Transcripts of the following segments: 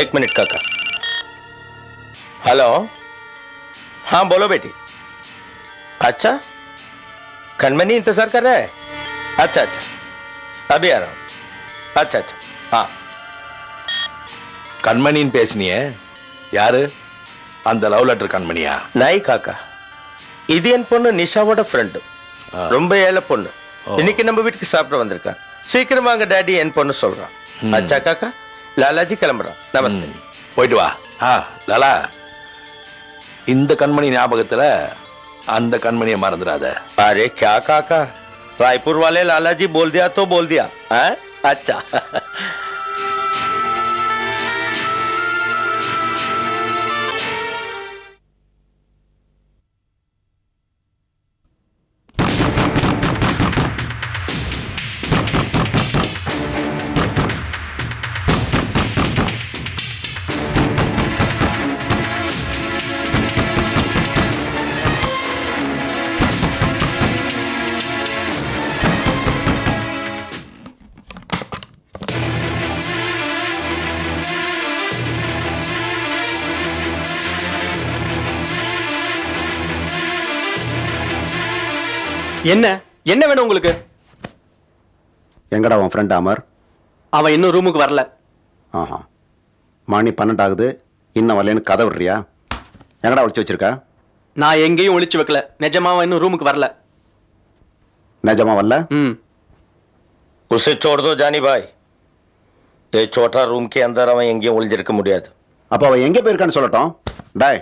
एक मिनट काका हेलो हाँ बोलो बेटी अच्छा कनमनी इंतजार कर रहा है अच्छा अच्छा अभी आ रहा हूँ अच्छा अच्छा हाँ கண்மணின்னு பேசினியே யாரு அந்த லவ் லெட்டர் கண்மணியா நாய் காக்கா இது என் பொண்ணு நிஷாவோட ஃப்ரெண்டு ரொம்ப ஏழை பொண்ணு இன்னைக்கு நம்ம வீட்டுக்கு சாப்பிட வந்திருக்கான் சீக்கிரம் வாங்க டாடி என் பொண்ணு சொல்றான் அச்சா காக்கா லாலாஜி கிளம்புறான் நமஸ்தே போயிட்டு வா ஆ லலா இந்த கண்மணி ஞாபகத்துல அந்த கண்மணியை மறந்துடாத अरे क्या काका रायपुर वाले लाला जी बोल दिया तो बोल दिया हैं? अच्छा என்ன என்ன வேணும் உங்களுக்கு எங்கடா உன் ஃப்ரெண்ட் அமர் அவன் இன்னும் ரூமுக்கு வரல ஆஹா மணி பன்னெண்டு ஆகுது இன்னும் வரலன்னு கதை விடுறியா எங்கடா ஒழிச்சு வச்சிருக்க நான் எங்கேயும் ஒளிச்சு வைக்கல நிஜமா அவன் இன்னும் ரூமுக்கு வரல நிஜமா வரல ம் उसे छोड़ दो जानी भाई ये छोटा रूम के अंदर அவன் எங்கேயும் ஒளிஞ்சிருக்க முடியாது அப்போ அவன் எங்கே போயிருக்கான்னு சொல்லட்டும் டாய்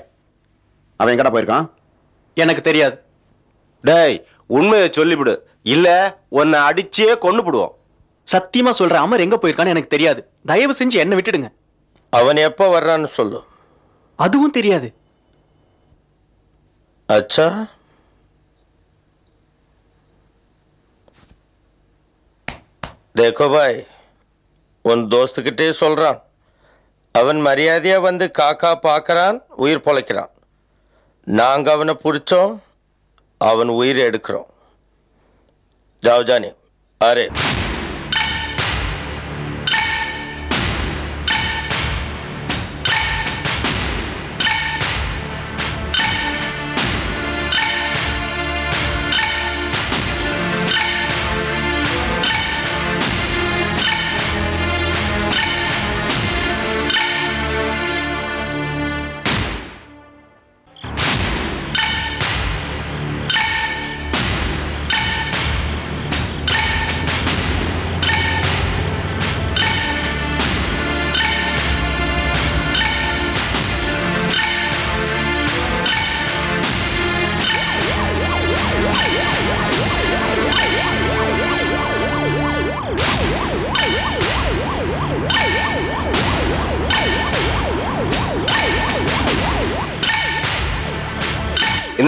அவன் எங்கடா போயிருக்கான் எனக்கு தெரியாது டேய் உண்மையை சொல்லிவிடு. இல்ல உன்னை அடிச்சே கொண்டு போடுவோம். சத்தியமா சொல்ற அமர் எங்க போயிருக்கான்னு எனக்கு தெரியாது. தயவு செஞ்சு என்ன விட்டுடுங்க. அவன் எப்போ வர்றான்னு சொல்லு. அதுவும் தெரியாது. அச்சா. தேக்கோ பாய் உன் தோஸ்துக்கிட்டே சொல்கிறான் அவன் மரியாதையாக வந்து காக்கா பார்க்கறான் உயிர் பொழைக்கிறான். நாங்கள் அவனை பிடிச்சோம். அவன் உயிர் எடுக்கிறோம். ஜாவ் ஜானி. அரே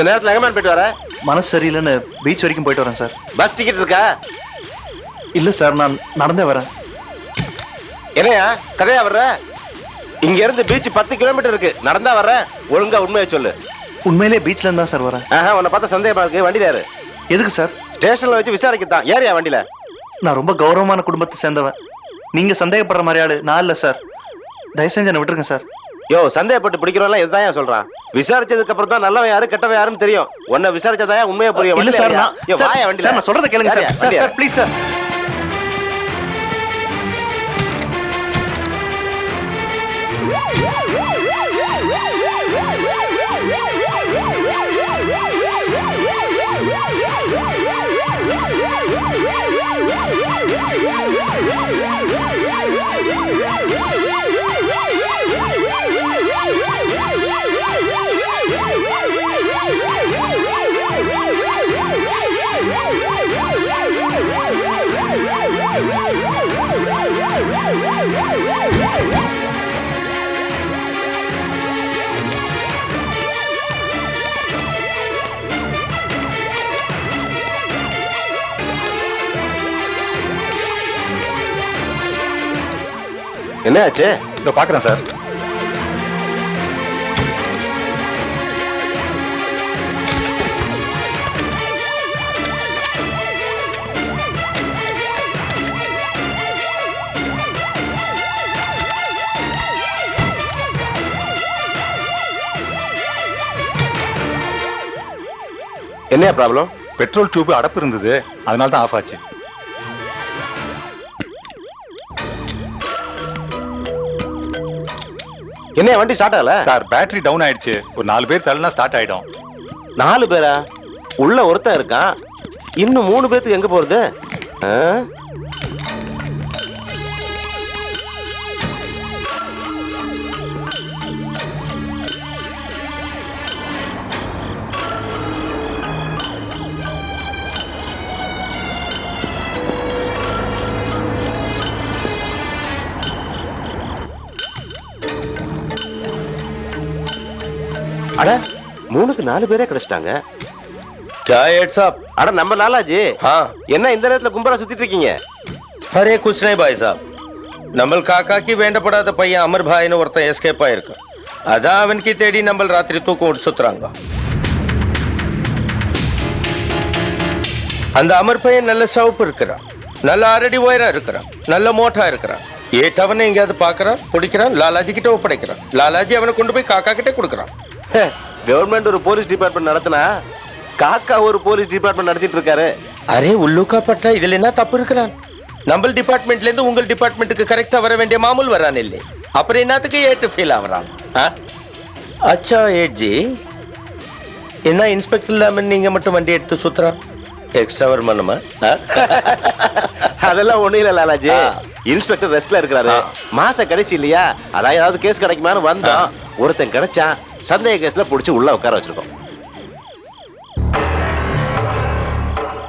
இந்த நேரத்துல எங்க மேல போயிட்டு வர? மனசு சரியில்லைன்னு பீச் வரைக்கும் போயிட்டு வரேன் சார் பஸ் டிக்கெட் இருக்கா? இல்லை சார் நான் நடந்தே வரேன். என்னையா? கதையா வர்ற? இங்க இருந்து பீச் பத்து கிலோமீட்டர் இருக்கு. நடந்தா வர்ற? ஒழுங்கா உண்மையை சொல்லு. உண்மையிலே பீச்ல இருந்து சார் வரேன். ஆஹா உன்னை பார்த்தா சந்தேகமா இருக்கு. வண்டியில ஏறு. எதுக்கு சார் ஸ்டேஷன்ல வச்சு விசாரிக்கத்தான். ஏறியா வண்டியில? நான் ரொம்ப கௌரவமான குடும்பத்தை சேர்ந்தவன். நீங்க சந்தேகப்படுற மாதிரி ஆளு நான் இல்லை சார் தயவு செஞ்சு என்னை விட்டுருங்க சார் யோ சந்தேகப்பட்டு பிடிக்கிறவங்க இதுதான் ஏன் சொல்றான்? விசாரிச்சதுக்கு அப்புறம் தான் நல்லவன் யாரு கெட்டவன் யாருன்னு தெரியும். உன்னை விசாரிச்சதா உண்மையை புரியும் இல்ல சார் வாயா வண்டியில. சார் நான் சொல்றத கேளுங்க சார். சார் வண்டியில. Sir please sir. என்ன ஆச்சு இதோ பார்க்குறேன் சார். என்ன ப்ராப்ளம் பெட்ரோல் டியூப் அடப்பு இருந்தது. அதனால தான் ஆஃப் ஆச்சு. என்னையா வண்டி ஸ்டார்ட் ஆகல? சார் பேட்டரி டவுன் ஆயிடுச்சு. ஒரு நாலு பேர் தள்ளினா ஸ்டார்ட் ஆயிடும். நாலு பேரா? உள்ள ஒருத்தன் இருக்கான். இன்னும் மூணு பேத்துக்கு எங்க போறது? அட மூணுக்கு நாலு பேரே கிடைச்சிட்டாங்க. ஹெட்ஸ் அப் அட நம்ம லாலாஜி हाँ என்ன இந்த நேரத்துல கும்பலா சுத்திட்டு இருக்கீங்க? அரே குச் நை பாய் சாப். நம்ம காக்காக்கு வேண்டப்படாத பையன் அமர் பாய்னு ஒருத்தன் எஸ்கேப் ஆயிருக்கான் அதான் அவனுக்கு தேடி நம்மள் ராத்திரி தூக்கம் விட்டு சுத்துறாங்க. அந்த அமர் பையன் நல்ல சவுப்பு இருக்கிறான். நல்ல அரடி உயரா இருக்கிறான். நல்ல மோட்டா இருக்கிறான். ஏட்டவனை எங்கேயாவது பார்க்கறான் பிடிக்கிறான் லாலாஜி கிட்ட ஒப்படைக்கிறான். லாலாஜி அவனை கொண்டு போய் காக்கா கிட்ட கொடுக்குறான். கவர்மெண்ட் ஒரு போலீஸ் டிபார்ட்மெண்ட் நடத்தினா காக்கா ஒரு போலீஸ் டிபார்ட்மெண்ட் நடத்திட்டு இருக்காரு அரே உள்ளுக்கா பட்டா இதுல என்ன தப்பு இருக்கிறான்? நம்ம டிபார்ட்மெண்ட்ல இருந்து உங்கள் டிபார்ட்மெண்ட்டுக்கு கரெக்டா வர வேண்டிய மாமூல் வரான் இல்லை. அப்புறம் என்னத்துக்கு ஏட்டு ஃபீல் ஆகுறான்? அச்சா ஏட்ஜி என்ன இன்ஸ்பெக்டர் இல்லாம நீங்க மட்டும் வண்டி எடுத்து சுத்துறான்? எக்ஸ்ட்ரா வருமானமா ஆ? அதெல்லாம் ஒண்ணும் இல்ல லாலாஜி. இன்ஸ்பெக்டர் ரெஸ்ட்ல இருக்கிறாரு. மாச கடைசி இல்லையா? அதான் ஏதாவது கேஸ் கிடைக்குமான்னு வந்தோம் ஒருத்தன் கிடைச்சான். சந்தேக கேஸில் புடிச்சு உள்ள உட்கார வச்சிருக்கோம்.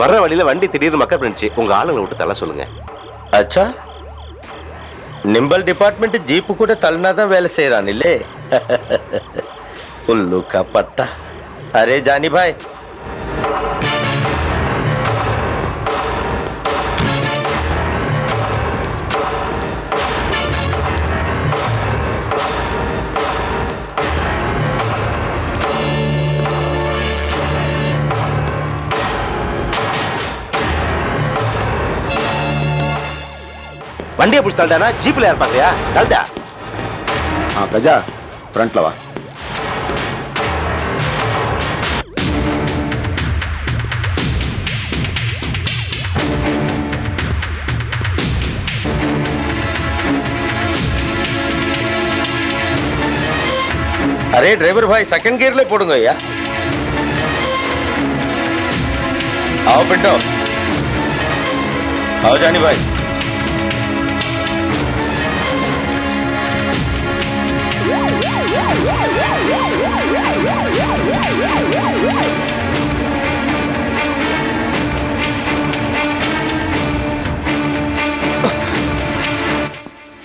வர்ற வழியில வண்டி திடீர்னு மக்கள் பண்ணிச்சு உங்க ஆளுங்களை விட்டு தள்ள சொல்லுங்க. அச்சா நிம்பல் டிபார்ட்மெண்ட் ஜீப்பு கூட தள்ளினாதான் வேலை செய்கிறான் இல்லே? உல்லுக்கா பட்டா அரே ஜானி பாய். வண்டியை புடிச்சு தள்ளிட்டானா ஜீப்ல யார் பாக்கறியா தள்ளிட்டா ஆ கஜா ஃப்ரண்ட்ல வா அரே டிரைவர் பாய் செகண்ட் கியர்ல போடுங்க ஐயா आओ पिंटो आओ जानी भाई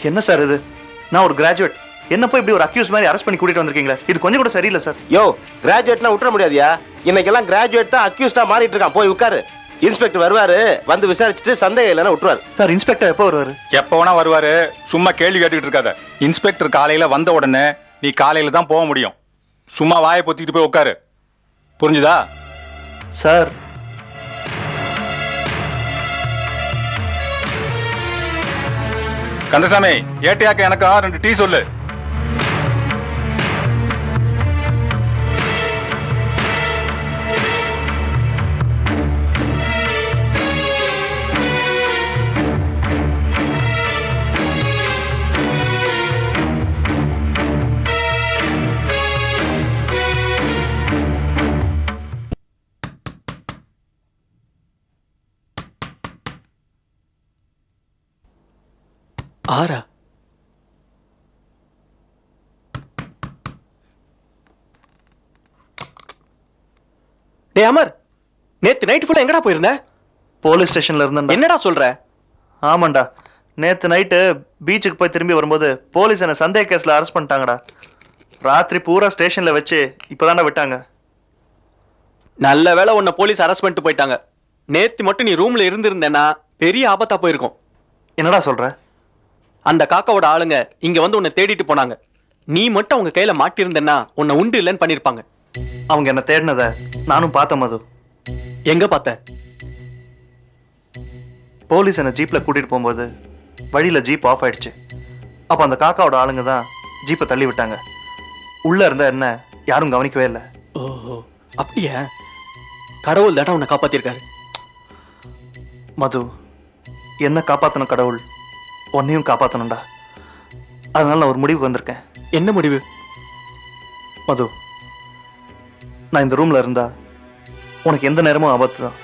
என்ன சார் இது? நான் ஒரு கிராஜுவேட் என்ன போய் இப்படி ஒரு அக்யூஸ் மாதிரி அரெஸ்ட் பண்ணி கூட்டிட்டு வந்திருக்கீங்களா? இது கொஞ்சம் கூட சரியில்லை சார். யோ கிராஜுவேட்னா விட்டுற முடியாதியா? இன்னைக்கெல்லாம் கிராஜுவேட் தான் அக்யூஸ்டா மாறிட்டு இருக்கான். போய் உட்காரு. இன்ஸ்பெக்டர் வருவாரு வந்து விசாரிச்சுட்டு சந்தேகம் இல்லைன்னா விட்டுருவாரு. சார் இன்ஸ்பெக்டர் எப்போ வருவாரு? எப்போ வேணா வருவாரு. சும்மா கேள்வி கேட்டுக்கிட்டு இருக்காத. இன்ஸ்பெக்டர் காலையில வந்த உடனே நீ காலையில தான் போக முடியும். சும்மா வாயை பொத்திக்கிட்டு போய் உட்காரு. புரிஞ்சுதா? சார் கந்தசாமி ஏட்டையாக்க எனக்கா ரெண்டு டீ சொல்லு. ஆறா? டே அமர்! நேத்து நைட் ஃபுல்லா எங்கடா போயிருந்த? போலீஸ் ஸ்டேஷன்ல இருந்தேன் என்னடா சொல்ற? ஆமாண்டா. நேத்து நைட்டு பீச்சுக்கு போய் திரும்பி வரும்போது போலீஸ் என்னை சந்தேக கேஸ்ல அரெஸ்ட் பண்ணிட்டாங்கடா. ராத்திரி பூரா ஸ்டேஷன்ல வச்சு இப்போதான்டா விட்டாங்க. நல்ல வேளை உன்னை போலீஸ் அரெஸ்ட் பண்ணிட்டு போயிட்டாங்க. நேத்து மட்டும் நீ ரூம்ல இருந்திருந்தேன்னா பெரிய ஆபத்தா போயிருக்கும். என்னடா சொல்ற? அந்த காக்காவோட ஆளுங்க இங்க வந்து உன்னை தேடிட்டு போனாங்க. நீ மட்டும் அவங்க கையில மாட்டியிருந்தேன்னா உன்னை உண்டு இல்லைன்னு பண்ணிருப்பாங்க அவங்க என்ன தேடினத நானும் பார்த்தேன் மது. எங்க பார்த்த? போலீஸ் என்னை ஜீப்ல கூட்டிட்டு போகும்போது வழியில ஜீப் ஆஃப் ஆயிடுச்சு. அப்போ அந்த காக்காவோட ஆளுங்க தான் ஜீப்பை தள்ளி விட்டாங்க. உள்ள இருந்த என்ன யாரும் கவனிக்கவே இல்லை. ஓஹோ அப்படியா? கடவுள் தாண்டா உன்னை காப்பாத்திருக்காரு. மது என்ன காப்பாத்தணும் கடவுள். உன்னையும் காப்பாத்தணும்டா. அதனால நான் ஒரு முடிவுக்கு வந்திருக்கேன். என்ன முடிவு? மது நான் இந்த ரூம்ல இருந்தா உனக்கு எந்த நேரமும் ஆபத்து தான்.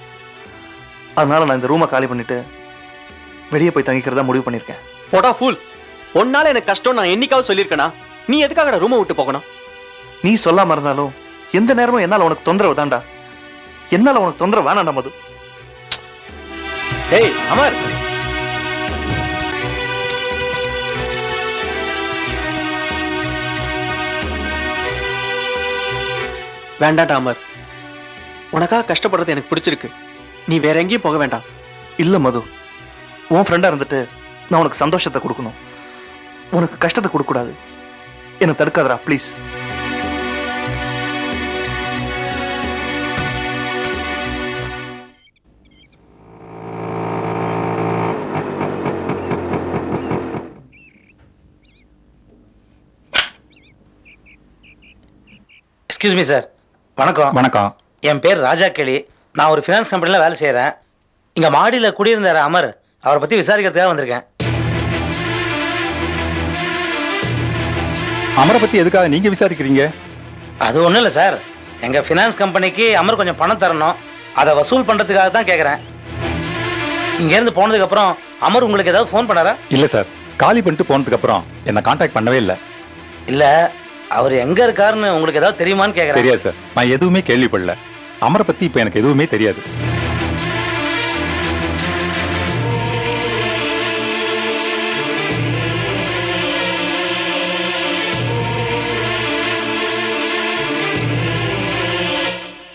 அதனால நான் இந்த ரூமை காலி பண்ணிட்டு வெளியே போய் தங்கிக்கிறதா முடிவு பண்ணியிருக்கேன் போடா ஃபூல் உன்னால எனக்கு கஷ்டம் நான் என்னைக்காவது சொல்லியிருக்கேனா? நீ எதுக்காக ரூமை விட்டு போகணும்? நீ சொல்லாம இருந்தாலும் எந்த நேரமும் என்னால உனக்கு தொந்தரவு தான்டா. என்னால உனக்கு தொந்தரவு வேணாம்டா மது. ஏய் அமர். வேண்டாம்டா அமர் உனக்காக கஷ்டப்படுறது எனக்கு பிடிச்சிருக்கு. நீ வேற எங்கேயும் போக வேண்டாம். இல்ல மது. உன் ஃப்ரெண்டா இருந்துட்டு நான் உனக்கு சந்தோஷத்தை கொடுக்கணும். உனக்கு கஷ்டத்தை கொடுக்க கூடாது என்னை தடுக்காதடா ப்ளீஸ் எக்ஸ்கியூஸ் மீ சார் வணக்கம். வணக்கம். என் பேர் ராஜா கேளி நான் ஒரு ஃபினான்ஸ் கம்பெனியில் வேலை செய்கிறேன் இங்கே மாடியில் குடியிருந்தார் அமர். அவரை பற்றி விசாரிக்கிறதுக்காக வந்திருக்கேன். அமரை பத்தி எதுக்காக நீங்க விசாரிக்கிறீங்க? அது ஒன்றும் இல்லை சார். எங்கள் ஃபினான்ஸ் கம்பெனிக்கு அமர் கொஞ்சம் பணம் தரணும். அதை வசூல் பண்ணுறதுக்காக தான் கேட்குறேன் இங்கேருந்து போனதுக்கப்புறம் அமர் உங்களுக்கு ஏதாவது ஃபோன் பண்ணாரா? இல்ல சார். காலி பண்ணிட்டு போனதுக்கு அப்புறம் என்ன காண்டாக்ட் பண்ணவே இல்ல. இல்லை. அவர் எங்கே இருக்காருன்னு உங்களுக்கு ஏதாவது தெரியுமான்னு கேட்குறேன் தெரியாது சார். நான் எதுவுமே கேள்விப்படல. அமரை பத்தி இப்ப எனக்கு எதுவுமே தெரியாது.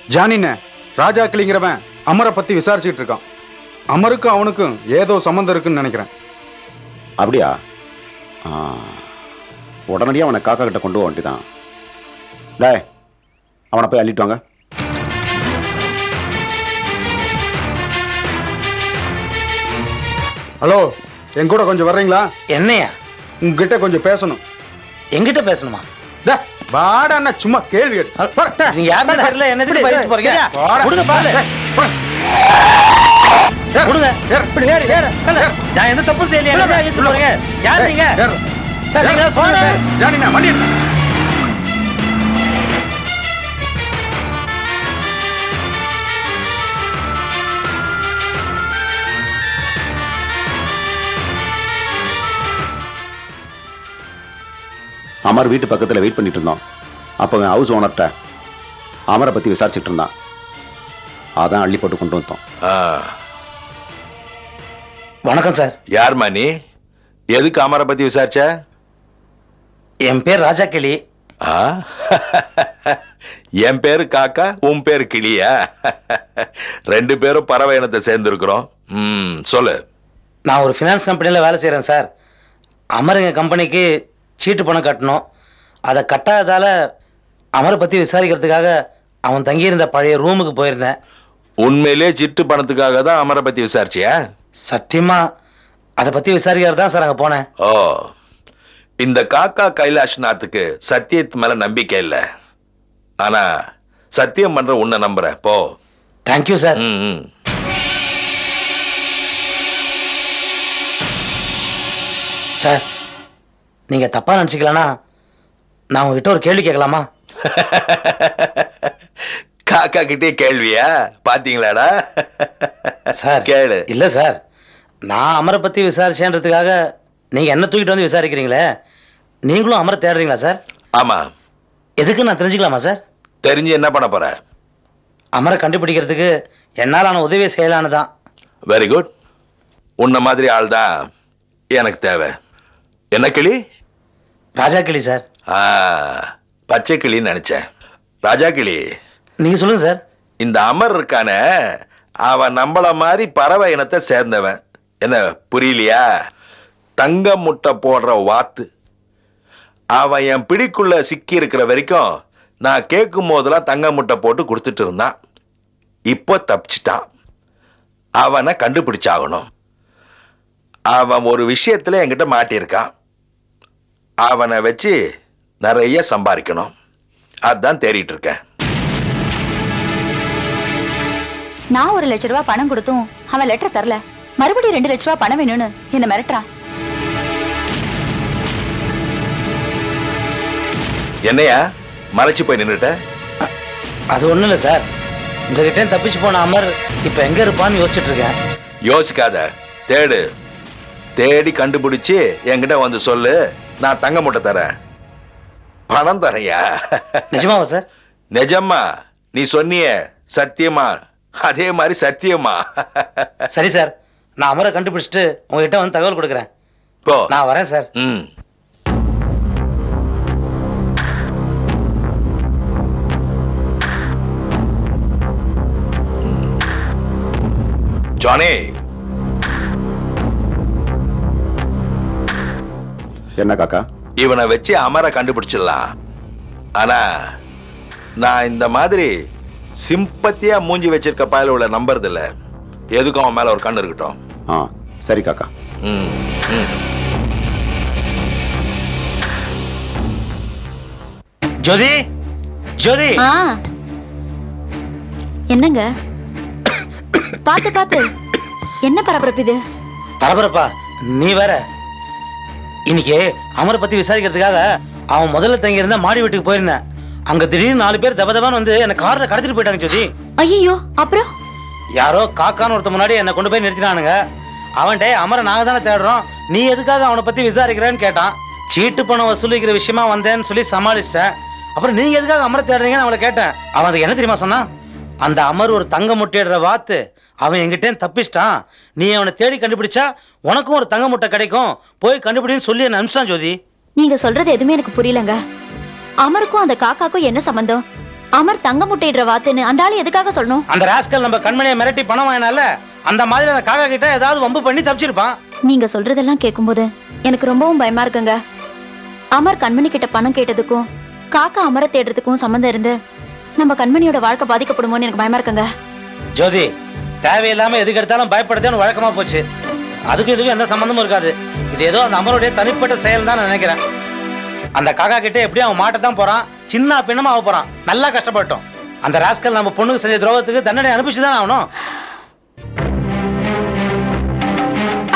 ஜானிண்ணே ராஜா கிளிங்கிறவன் அமரை பத்தி விசாரிச்சுக்கிட்டு இருக்கான். அமருக்கும் அவனுக்கும் ஏதோ சம்மந்தம் இருக்குன்னு நினைக்கிறேன். அப்படியா? ஆ. உடனடியாக அவனை காக்கா கிட்ட கொண்டு வந்துட்டு தான் டேய் அவனை போய் அள்ளிட்டு வாங்க. ஹலோ என் கூட கொஞ்சம் வர்றீங்களா? என்னையா? உங்ககிட்ட கொஞ்சம் பேசணும். எங்கிட்ட பேசணுமா? டே, வாடா அண்ணா சும்மா கேள்வி கேட்டு யாருன்னு தெரியல என்ன திருப்பி பயந்து போறீங்க? போடா. கொடுங்க பாரு கொடுங்க. நான் எந்த தப்பும் செய்யலையா? போறீங்க? யார் நீங்க. சார் நீங்க தான் சொல்லுங்க சார். ஜானிண்ணா வண்டி எடுங்க. அமர் வீட்டு பக்கத்தில் வெயிட் பண்ணிட்டு இருந்தோம் அப்போ அவன் ஹவுஸ் ஓனர்கிட்ட அமரை பற்றி விசாரிச்சுட்டு இருந்தான். அதான் அள்ளி போட்டு கொண்டு வந்தோம் வணக்கம் சார். யாரும்மா நீ எதுக்கு அமரை பத்தி விசாரிச்ச? என் பேர் ராஜா கிளி? என் பேரு காக்கா உன் பேரு கிளியா? ரெண்டு பேரும் பறவை இனத்தை சேர்ந்துருக்கிறோம். ம் சொல்லு. நான் ஒரு ஃபினான்ஸ் கம்பெனியில் வேலை செய்கிறேன் சார். அமர் எங்கள் கம்பெனிக்கு சீட்டு பணம் கட்டணும். அதை கட்டாததால் அமரை பற்றி விசாரிக்கிறதுக்காக அவன் தங்கியிருந்த பழைய ரூமுக்கு போயிருந்தேன். உண்மையிலே சிட்டு பணத்துக்காக தான் அமரை பத்தி விசாரிச்சியா? சத்தியமா அதை பற்றி விசாரிக்கிறது தான் சார் அங்கே போனேன். ஓ இந்த காக்கா கைலாஷ்நாத்துக்கு சத்தியத்து மேல நம்பிக்கை இல்லை. ஆனா சத்தியம் பண்ற உன்னை நம்புறேன். போ. தேங்க்யூ சார் ம், ம். சார் நீங்கள் தப்பாக நினச்சிக்கலனா நான் உங்ககிட்ட ஒரு கேள்வி கேட்கலாமா? காக்கா கிட்டே கேள்வியா? பாத்தீங்களாடா? சார் கேளு. இல்லை சார் நான் அமரை பற்றி விசாரிச்சேன்றதுக்காக நீங்கள் என்ன தூக்கிட்டு வந்து விசாரிக்கிறீங்களே? நீங்களும் அமரை தேடுறீங்களா சார்? ஆமா. எதுக்கு நான் தெரிஞ்சுக்கலாமா சார்? தெரிஞ்சு என்ன பண்ண போற? அமரை கண்டுபிடிக்கிறதுக்கு என்னால் ஆன உதவியை செய்யலான்னு தான். வெரி குட் உன்ன மாதிரி ஆள் தான் எனக்கு தேவை. என்ன கிளி? ராஜா கிளி சார். ஆ பச்சை கிளின்னு நினைச்சேன். ராஜா கிளி. நீங்கள் சொல்லுங்கள் சார். இந்த அமர் இருக்கானே அவன் நம்மள மாதிரி பறவை இனத்தை சேர்ந்தவன். என்ன புரியலையா? தங்க முட்டை போடுற வாத்து. அவன் என் பிடிக்குள்ள சிக்கி இருக்கிற வரைக்கும் நான் கேட்கும் போதெல்லாம் தங்க முட்டை போட்டு கொடுத்துட்டு இருந்தான். இப்போ தப்பிச்சிட்டான். அவனை கண்டுபிடிச்சாகணும். அவன் ஒரு விஷயத்தில் என்கிட்ட மாட்டியிருக்கான். அவனை வச்சு நிறைய சம்பாதிக்கணும். அதான் தேடிட்டு இருக்கேன். நான் ஒரு லட்ச ரூபா பணம் கொடுத்தும் அவன் லெட்டர் தரல. மறுபடியும் ரெண்டு லட்ச ரூபா பணம் வேணும்னு என்ன மிரட்டுறான். என்னையா மறைச்சு போய் நின்னுட்ட? அது ஒன்றும் இல்லை சார். உங்ககிட்ட தப்பிச்சு போன அமர் இப்போ எங்கே இருப்பான்னு யோசிச்சுட்டு இருக்கேன். யோசிக்காத. தேடு. தேடி கண்டுபிடிச்சு என்கிட்ட வந்து சொல்லு. நான் தங்க மூட்டை தரேன். பணம் தரையா நிஜமாவா சார்? நிஜமா நீ சொன்னியே சத்தியமா? அதே மாதிரி சத்தியமா? சரி சார். நான் அமரை கண்டுபிடிச்சிட்டு உங்ககிட்ட வந்து தகவல் கொடுக்குறேன். போ. நான் வரேன் சார். ம். ஜானி. என்ன காக்கா? இவனை வச்சு அமர கண்டுபிடிச்சிடலாம். ஆனா நான் இந்த மாதிரி சிம்பத்தியா மூஞ்சி வச்சிருக்க பயல உள்ள நம்புறது இல்ல எதுக்கும் அவன் மேல ஒரு கண்ணு இருக்கட்டும். ஆ சரி காக்கா. ம், ம். ஜோதி ஜோதி. ஆ. என்னங்க? பாத்து பாத்து என்ன பரபரப்பு இது? பரபரப்பா நீ வேற. இன்னைக்கு அமரை பத்தி விசாரிக்கிறதுக்காக அவன் முதல்ல தங்கி இருந்த மாடி வீட்டுக்கு போயிருந்தேன். அங்க திடீர்னு நாலு பேர் தப தபான்னு வந்து என்ன கார்ல கடத்திட்டு போயிட்டாங்க ஜோதி. ஐயோ அப்புறம்? யாரோ காக்கான்னு ஒருத்த முன்னாடி என்னை கொண்டு போய் நிறுத்தினானுங்க. அவன்கிட்ட அமரை நாங்க தானே தேடுறோம். நீ எதுக்காக அவனை பத்தி விசாரிக்கிறேன்னு கேட்டான். சீட்டு பணம் வசூலிக்கிற விஷயமா வந்தேன்னு சொல்லி சமாளிச்சிட்டேன். அப்புறம் நீங்க எதுக்காக அமரை தேடுறீங்கன்னு அவளை கேட்டேன். அவன் அதுக்கு என்ன தெரியுமா சொன்னான்? அந்த அமர் ஒரு தங்க முட்டையிடுற வாத்து. அவன் எங்கிட்டே தப்பிச்சிட்டான். நீ அவனை தேடி கண்டுபிடிச்சா உனக்கும் ஒரு தங்க முட்டை கிடைக்கும். போய் கண்டுபிடின்னு சொல்லி என்ன அனுப்பிச்சிட்டான் ஜோதி. நீங்க சொல்றது எதுவுமே எனக்கு புரியலங்க. அமருக்கும் அந்த காக்காக்கும் என்ன சம்பந்தம்? அமர் தங்க முட்டையிடுற வாத்துன்னு அந்த ஆளு எதுக்காக சொல்லணும்? அந்த ராஸ்கல் நம்ம கண்மணியை மிரட்டி பணம் வாங்கினால அந்த மாதிரி அந்த காக்கா கிட்ட ஏதாவது வம்பு பண்ணி தப்பிச்சிருப்பான். நீங்க சொல்றதெல்லாம் கேட்கும்போது எனக்கு ரொம்பவும் பயமா இருக்குங்க. அமர் கண்மணி கிட்ட பணம் கேட்டதுக்கும் காக்கா அமர தேடுறதுக்கும் சம்மந்தம் இருந்து நம்ம கண்மணியோட வாழ்க்கை பாதிக்கப்படுமோன்னு எனக்கு பயமா இருக்குங்க. ஜோதி தேவையில்லாம எதுக்கு எடுத்தாலும் பயப்படுறதுன்னு வழக்கமா போச்சு. அதுக்கும் இதுக்கும் எந்த சம்பந்தமும் இருக்காது. இது ஏதோ அந்த அமருடைய தனிப்பட்ட செயல் தான் நான் நினைக்கிறேன். அந்த காக்கா கிட்ட எப்படியும் அவன் மாட்டத்தான் போறான். சின்ன பின்னமா ஆக போறான். நல்லா கஷ்டப்பட்டோம். அந்த ராஸ்கல் நம்ம பொண்ணுக்கு செஞ்ச துரோகத்துக்கு தண்டனை அனுப்பிச்சு தான் ஆகணும்.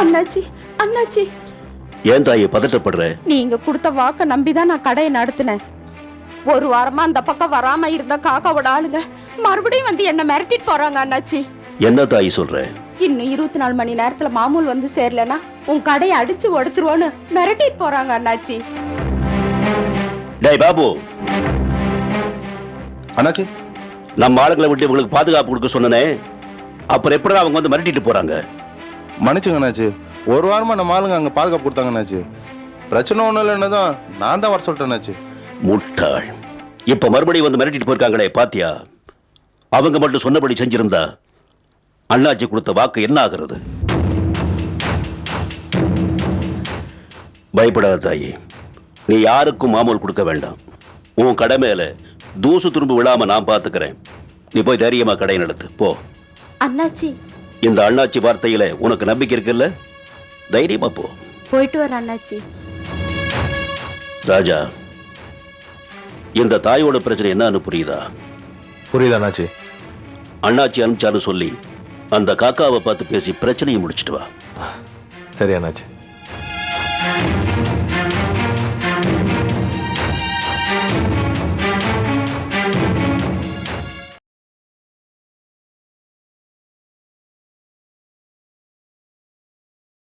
அண்ணாச்சி அண்ணாச்சி. ஏன் தாயை பதட்டப்படுற? நீங்க கொடுத்த வாக்க நம்பிதான் நான் கடையை நடத்தினேன். ஒரு வாரமா அந்த பக்கம் வராம இருந்த காக்காவோட ஆளுங்க மறுபடியும் வந்து என்ன மிரட்டிட்டு போறாங்க அண்ணாச்சி. என்ன தாய் சொல்ற? இன்னும் இருபத்தி நாலு மணி நேரத்துல மாமூல் வந்து சேரலனா உன் கடையை அடிச்சு உடைச்சிருவோன்னு மிரட்டிட்டு போறாங்க அண்ணாச்சி. டேய் பாபு. அண்ணாச்சி. நம்ம ஆளுங்களை விட்டு உங்களுக்கு பாதுகாப்பு கொடுக்க சொன்னனே. அப்புறம் எப்படி அவங்க வந்து மிரட்டிட்டு போறாங்க? மன்னிச்சுங்க அண்ணாச்சி. ஒரு வாரமா நம்ம ஆளுங்க அங்க பாதுகாப்பு கொடுத்தாங்க அண்ணாச்சி. பிரச்சனை ஒன்றும் இல்லைன்னதும் நான் தான் வர சொல்லிட்டேன் அண்ணாச்சி. முட்டாள். இப்ப மறுபடியும் வந்து மிரட்டிட்டு போயிருக்காங்களே பாத்தியா? அவங்க மட்டும் சொன்னபடி செஞ்சிருந்தா அண்ணாச்சி கொடுத்த வாக்கு என்ன ஆகிறது? பயப்படாத தாயி நீ யாருக்கும் மாமூல் கொடுக்க வேண்டாம். உன் கடை மேல தூசு துரும்பு விழாம நான் பாத்துக்கிறேன். நீ போய் தைரியமா கடை நடத்து போ. அண்ணாச்சி. இந்த அண்ணாச்சி வார்த்தையில உனக்கு நம்பிக்கை இருக்குல்ல? தைரியமா போ. போயிட்டு வர அண்ணாச்சி. ராஜா இந்த தாயோட பிரச்சனை என்னன்னு புரியுதா? புரியுதா அண்ணாச்சி. அண்ணாச்சி அனுப்பிச்சாலும் சொல்லி அந்த காக்காவை பார்த்து பேசி பிரச்சனையை முடிச்சிட்டு வா. சரி அண்ணாச்சி.